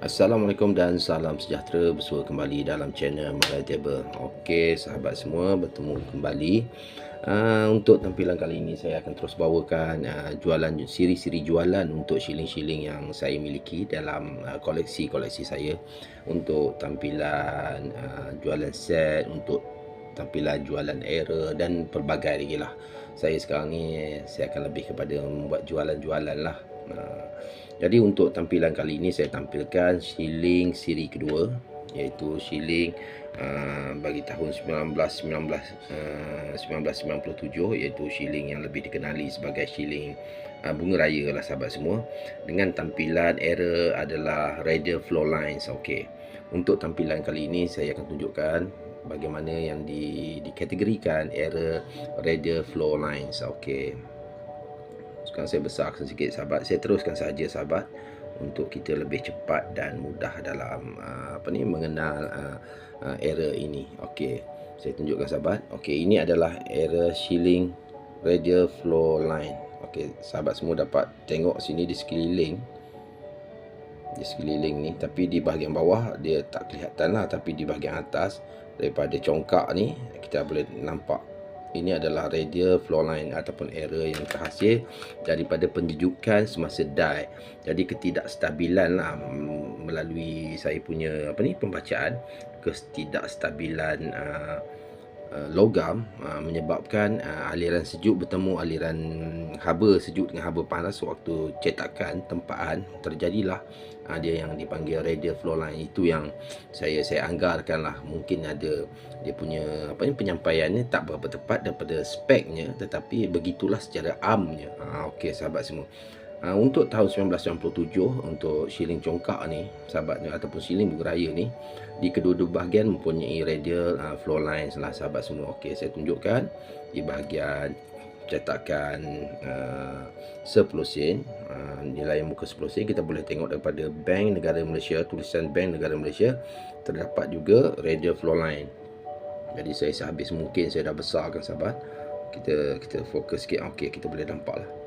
Assalamualaikum dan salam sejahtera bersua kembali dalam channel Malay Table. Okey, sahabat semua bertemu kembali. Uh, untuk tampilan kali ini saya akan terus bawakan uh, jualan siri-siri jualan untuk shilling-shilling yang saya miliki dalam uh, koleksi-koleksi saya untuk tampilan uh, jualan set untuk tampilan jualan error dan pelbagai lagi lah. Saya sekarang ni saya akan lebih kepada membuat jualan-jualan lah. Uh, jadi untuk tampilan kali ini saya tampilkan shilling siri kedua iaitu shilling uh, bagi tahun 1919 uh, 1997 iaitu shilling yang lebih dikenali sebagai shilling uh, bunga raya lah sahabat semua. Dengan tampilan error adalah radial flow lines okey untuk tampilan kali ini saya akan tunjukkan bagaimana yang di dikategorikan error radial flow lines okey sekarang saya besarkan sikit sahabat saya teruskan saja sahabat untuk kita lebih cepat dan mudah dalam uh, apa ni mengenal uh, uh, error ini. Okey saya tunjukkan sahabat. Okey ini adalah error shilling radial flow line okey sahabat semua dapat tengok sini di sekeliling. Di sekeliling ni tapi di bahagian bawah dia tak kelihatan lah tapi di bahagian atas daripada congkak ni kita boleh nampak ini adalah radial flow line ataupun error yang terhasil daripada penjujukan semasa die. Jadi ketidakstabilan lah melalui saya punya apa ni pembacaan ketidakstabilan uh, logam uh, menyebabkan uh, aliran sejuk bertemu aliran haba sejuk dengan haba panas waktu cetakan tempaan terjadilah. Uh, dia yang dipanggil radial flow line. Itu yang saya saya anggarkan lah mungkin ada dia punya apa ni penyampaiannya tak berapa tepat daripada speknya tetapi begitulah secara amnya. Uh, okey sahabat semua Uh, untuk tahun 1997 untuk shilling congkak ni sahabatnya ataupun shilling bugeraya ni di kedua-dua bahagian mempunyai radial uh, flow lines lah sahabat semua. Okey saya tunjukkan. Di bahagian cetakan uh, 10 sen uh, nilai muka 10 sen kita boleh tengok daripada Bank Negara Malaysia tulisan Bank Negara Malaysia terdapat juga radial flow line. Jadi saya sehabis mungkin saya dah besarkan sahabat. Kita kita fokus sikit. Okey kita boleh nampak lah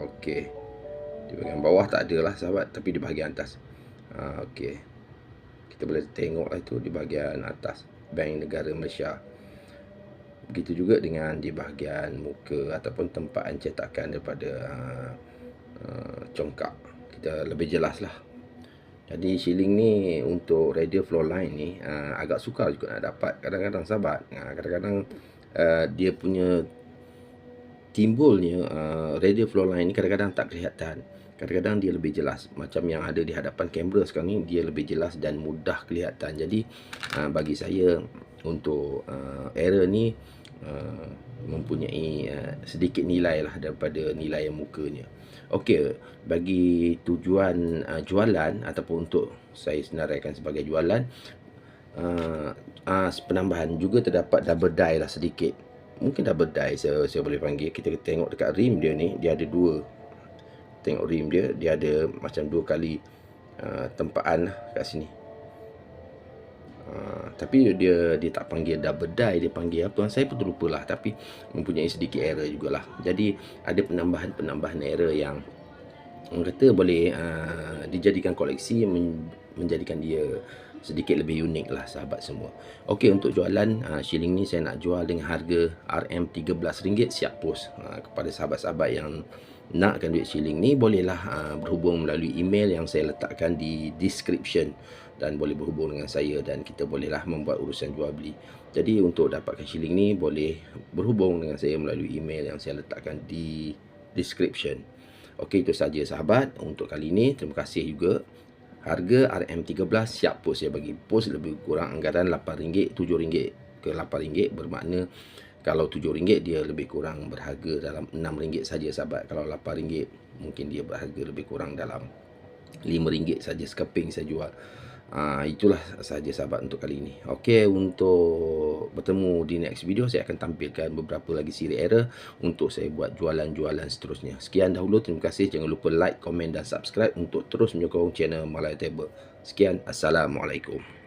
Okey. Di bahagian bawah tak ada lah sahabat. Tapi di bahagian atas. Ha, Okey. Kita boleh tengok lah itu di bahagian atas. Bank Negara Malaysia. Begitu juga dengan di bahagian muka ataupun tempat cetakan daripada uh, uh, congkak. Kita lebih jelas lah. Jadi shilling ni untuk radial flow line ni uh, agak sukar juga nak dapat. Kadang-kadang sahabat. Uh, kadang-kadang uh, dia punya timbulnya uh, radio flow line ni kadang-kadang tak kelihatan. Kadang-kadang dia lebih jelas. Macam yang ada di hadapan kamera sekarang ni, dia lebih jelas dan mudah kelihatan. Jadi, uh, bagi saya, untuk uh, error ni, uh, mempunyai uh, sedikit nilai lah daripada nilai mukanya. Okey, bagi tujuan uh, jualan ataupun untuk saya senaraikan sebagai jualan, uh, uh, penambahan juga terdapat double die lah sedikit mungkin dah berdai saya, saya boleh panggil. Kita tengok dekat rim dia ni dia ada dua. Tengok rim dia dia ada macam dua kali uh, tempaan lah kat sini. Uh, tapi dia dia tak panggil double die dia panggil apa. Saya pun terlupa lah tapi mempunyai sedikit error jugalah. Jadi ada penambahan-penambahan error yang orang kata boleh uh, dijadikan koleksi men menjadikan dia sedikit lebih unik lah sahabat semua. Okey untuk jualan uh, shilling ni saya nak jual dengan harga RM13 siap pos uh, kepada sahabat-sahabat yang nakkan duit shilling ni bolehlah uh, berhubung melalui email yang saya letakkan di description dan boleh berhubung dengan saya dan kita bolehlah membuat urusan jual beli. Jadi untuk dapatkan shilling ni boleh berhubung dengan saya melalui email yang saya letakkan di description Okey itu saja sahabat untuk kali ini terima kasih juga Harga RM13 siap pos saya bagi pos lebih kurang anggaran RM8, RM7 ke RM8 bermakna kalau RM7 dia lebih kurang berharga dalam RM6 saja sahabat. Kalau RM8 mungkin dia berharga lebih kurang dalam RM5 saja skeping saya jual. Uh, itulah sahaja sahabat untuk kali ini. Okey, untuk bertemu di next video saya akan tampilkan beberapa lagi siri error untuk saya buat jualan-jualan seterusnya. Sekian dahulu, terima kasih. Jangan lupa like, komen dan subscribe untuk terus menyokong channel Malaya Table. Sekian, Assalamualaikum.